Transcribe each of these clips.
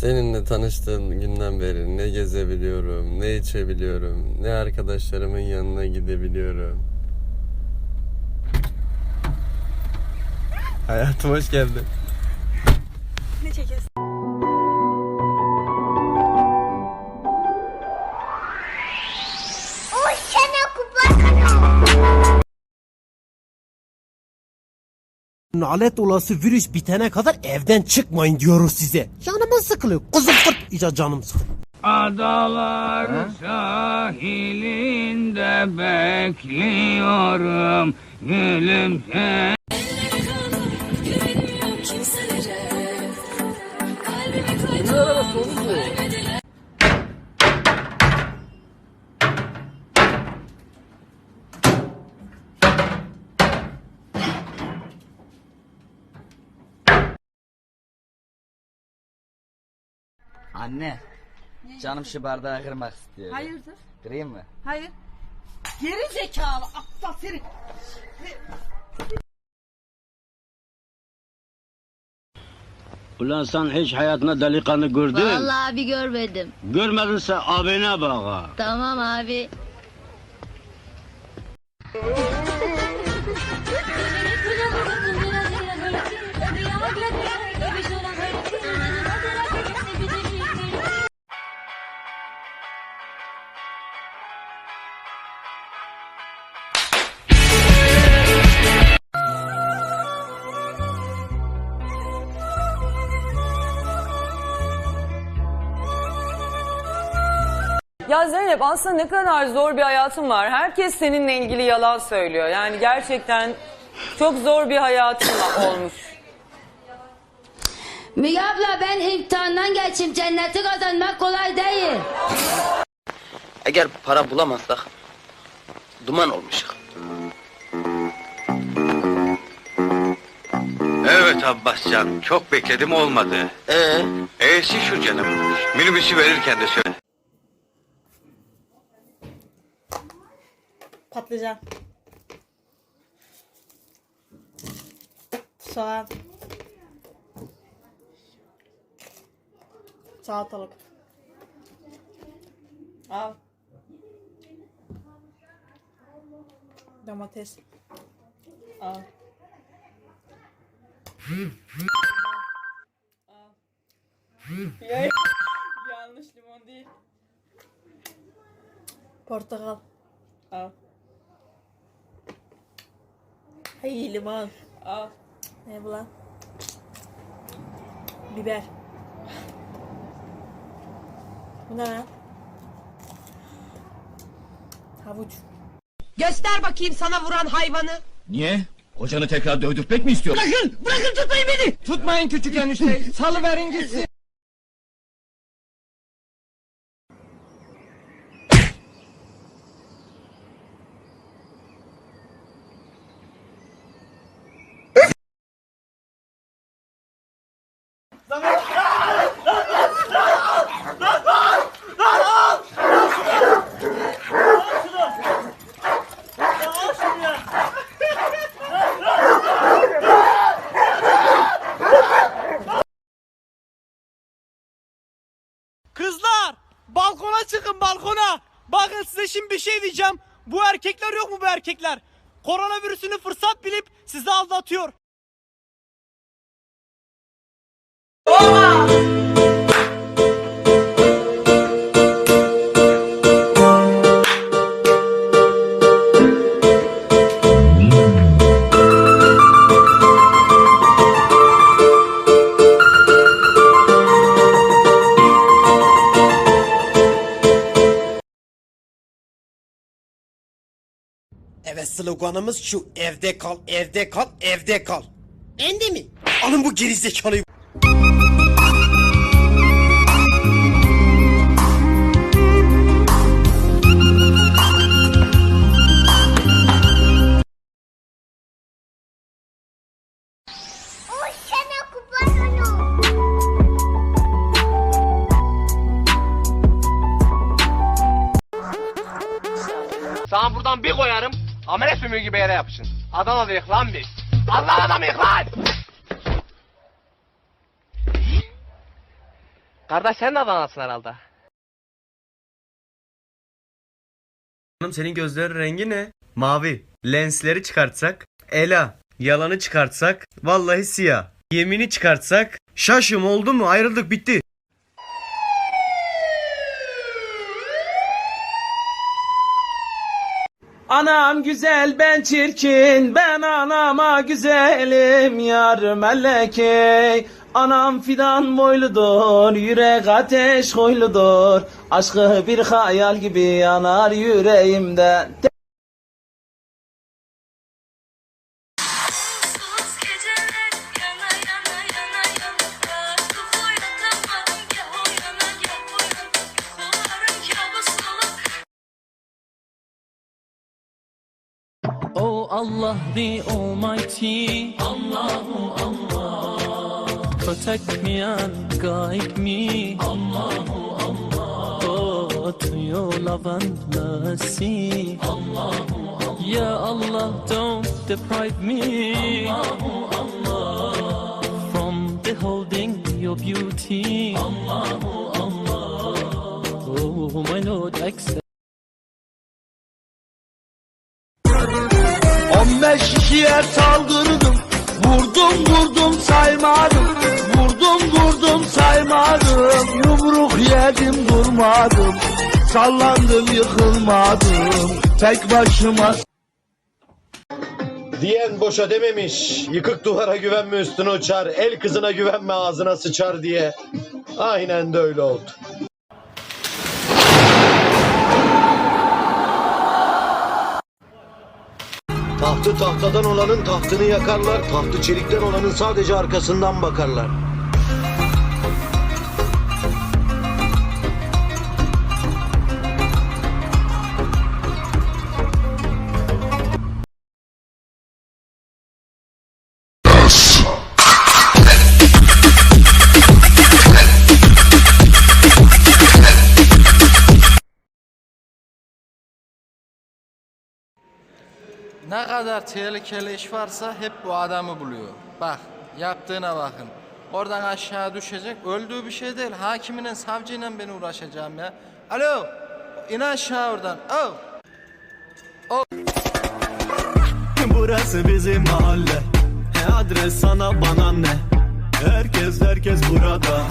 Seninle tanıştığım günden beri ne gezebiliyorum, ne içebiliyorum, ne arkadaşlarımın yanına gidebiliyorum. Hayatım hoş geldin. Ne çekiyorsun? Nalet olası virüs bitene kadar evden çıkmayın diyoruz size. Canımız sıkılıyor. Kızım kırt. İyice canım sıkılıyor. Adalar sahilinde bekliyorum gülümse. Güvenmiyorum kimselere Kalbimi koydum Anne. Canım şu bardağı kırmak istiyor. Hayırdır? Kırayım mı? Hayır. Geri zekalı aptal seni. Ulan sen hiç hayatında delikanlı gördün. Vallahi abi görmedim. Görmedinse abine bak ha. Tamam abi. Ya Zeynep aslında ne kadar zor bir hayatın var. Herkes seninle ilgili yalan söylüyor. Yani gerçekten çok zor bir hayatın olmuş. Müge abla ben imtihandan geçim. Cenneti kazanmak kolay değil. Eğer para bulamazsak duman olmuşuk. Evet Abbascan, çok bekledim olmadı. Ee, E'si şu canım. Minibüsü verirken de söyle. Patlıcan. Soğan. Salatalık. Al. Domates. Al. Al. Ya- Yanlış limon değil. Portakal. Al. Hey limon. Al. Ne bu lan? Biber. Bu ne lan? Havuç. Göster bakayım sana vuran hayvanı. Niye? Kocanı tekrar dövdürtmek mi istiyorsun? Bırakın! Bırakın tutmayın beni! Tutmayın küçük enişte. Salıverin gitsin. Şimdi bir şey diyeceğim. Bu erkekler yok mu bu erkekler? Koronavirüsünü fırsat bilip sizi aldatıyor. Evet sloganımız şu evde kal, evde kal, evde kal. Endi mi? Alın bu gerizekalıyı. sana buradan bir koyarım. Amele sümüğü gibi yere yapışın. Adana'dayız lan biz. Allah adamıyız lan. Kardeş sen de Adana'sın herhalde. Hanım senin gözlerin rengi ne? Mavi. Lensleri çıkartsak. Ela. Yalanı çıkartsak. Vallahi siyah. Yemini çıkartsak. Şaşım oldu mu? Ayrıldık bitti. Anam güzel ben çirkin ben anama güzelim yar melekey Anam fidan boyludur yürek ateş koyludur. Aşkı bir hayal gibi yanar yüreğimde Allah the Almighty. Allahu Allah. Protect me and guide me. Allahu Allah. Oh to your love and mercy. Allahu Allah. Ya Allah don't deprive me. Allahu Allah. From beholding your beauty. Allahu Allah. Oh my Lord accept 15 kişiye saldırdım Vurdum vurdum saymadım Vurdum vurdum saymadım Yumruk yedim durmadım Sallandım yıkılmadım Tek başıma Diyen boşa dememiş. Yıkık duvara güvenme üstüne uçar. El kızına güvenme ağzına sıçar diye. Aynen de öyle oldu. Tahtı tahtadan olanın tahtını yakarlar. Tahtı çelikten olanın sadece arkasından bakarlar. Ne kadar tehlikeli iş varsa hep bu adamı buluyor. Bak yaptığına bakın. Oradan aşağı düşecek. Öldüğü bir şey değil. Hakiminin savcıyla ben uğraşacağım ya. Alo. İn aşağı oradan. Oh. Burası bizim mahalle adres sana bana ne Herkes herkes burada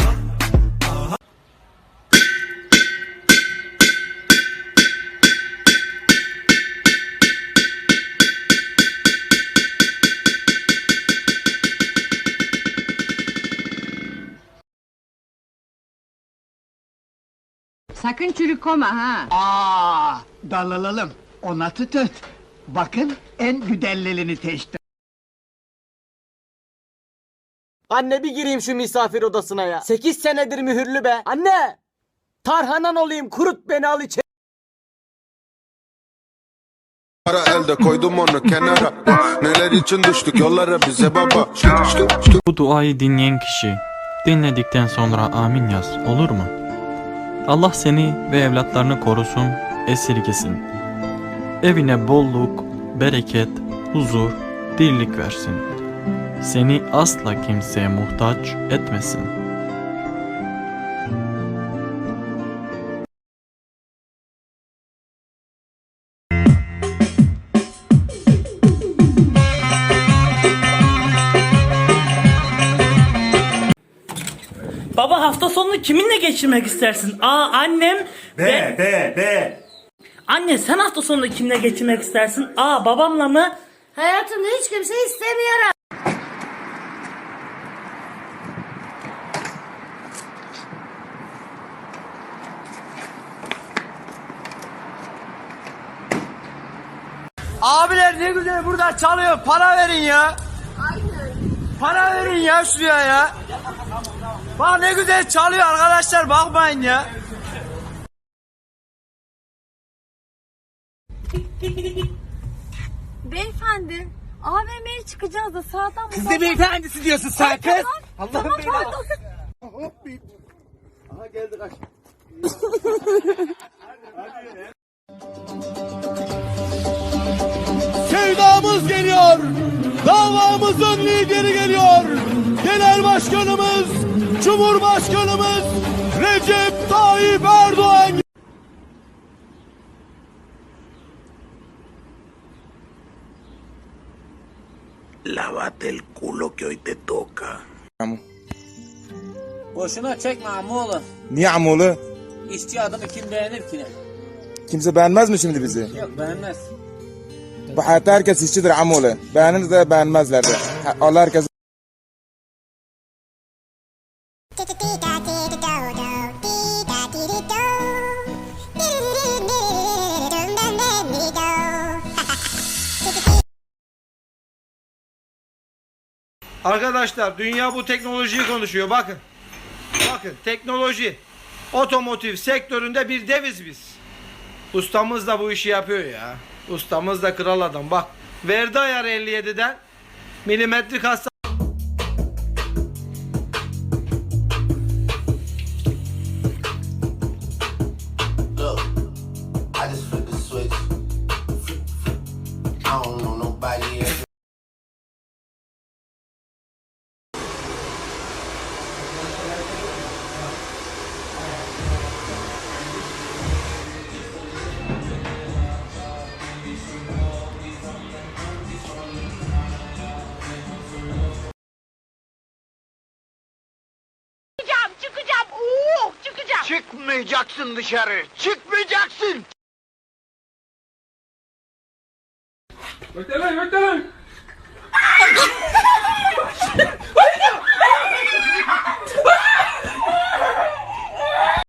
Sakın çürük koma ha. Aa, dalalım ona tut Bakın en güdellerini teşte Anne bir gireyim şu misafir odasına ya. 8 senedir mühürlü be. Anne! Tarhanan olayım kurut beni al içeri. Para elde koydum onu kenara Neler için düştük yollara bize baba Bu duayı dinleyen kişi dinledikten sonra amin yaz olur mu? Allah seni ve evlatlarını korusun, esirgesin. Evine bolluk, bereket, huzur, dirlik versin. Seni asla kimseye muhtaç etmesin. Sonunu kiminle geçirmek istersin? Aa annem. Be be be. Anne sen hafta sonunu kimle geçirmek istersin? Aa babamla mı? Hayatımda hiç kimse istemiyorum. Abiler ne güzel burada çalıyor. Para verin ya. Para verin ya şuraya ya. Bak ne güzel çalıyor arkadaşlar bakmayın ya. Beyefendi, AVM'ye çıkacağız da sağdan Kız ne beyefendisi diyorsun sen kız? Allah'ım beni Aha geldi kaç. Sevdamız geliyor. Davamızın lideri geliyor. Genel Başkanımız, Cumhurbaşkanımız Recep Tayyip Erdoğan. Lávate el culo que hoy te toca. Boşuna çekme amoğlu. Niye amolu? İşçi adamı kim beğenir ki? Kimse beğenmez mi şimdi bizi? Yok beğenmez. Bu hayatta herkes işçidir amolu. Beğenir de beğenmezler de. Allah herkes Arkadaşlar dünya bu teknolojiyi konuşuyor. Bakın. Bakın teknoloji. Otomotiv sektöründe bir deviz biz. Ustamız da bu işi yapıyor ya. Ustamız da kral adam. Bak verdi ayar 57'den milimetrik hasta Çıkmayacaksın dışarı. Çıkmayacaksın.